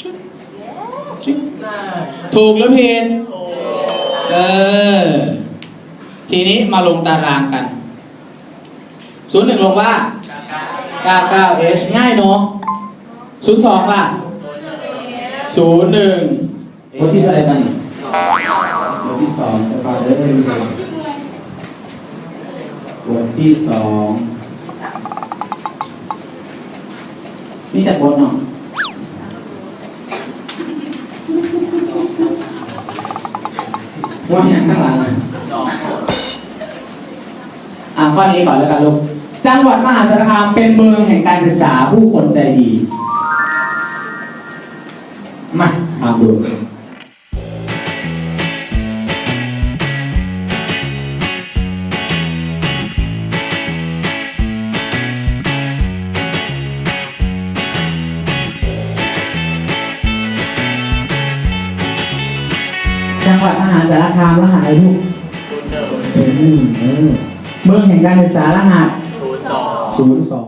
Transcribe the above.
ชึบชึบถูกหรือผิดเออ ทีนี้มาลงตารางกัน ศูนย์หนึ่งลงว่า 99h ง่ายเนาะศูนย์สองล่ะศูนย์หนึ่งบทที่เท่าไหร่กันบทที่สองจะพาเดินไปดูกันบทที่สองนี่จากบทเนาะ ว่าอย่างข้างหลังอะอ่าข้อนี้ก่อนแล้วกันลูก จังหวัดมหาสารคามเป็นเมืองแห่งการศึกษาผู้คนใจดี มาทำดู จังหวัดมหาสารคามรหัสอะไรลูกศูนย์หนึ่งเออเมืองแห่งการศึกษารหัส ศูนย์สอง ศูนย์สอง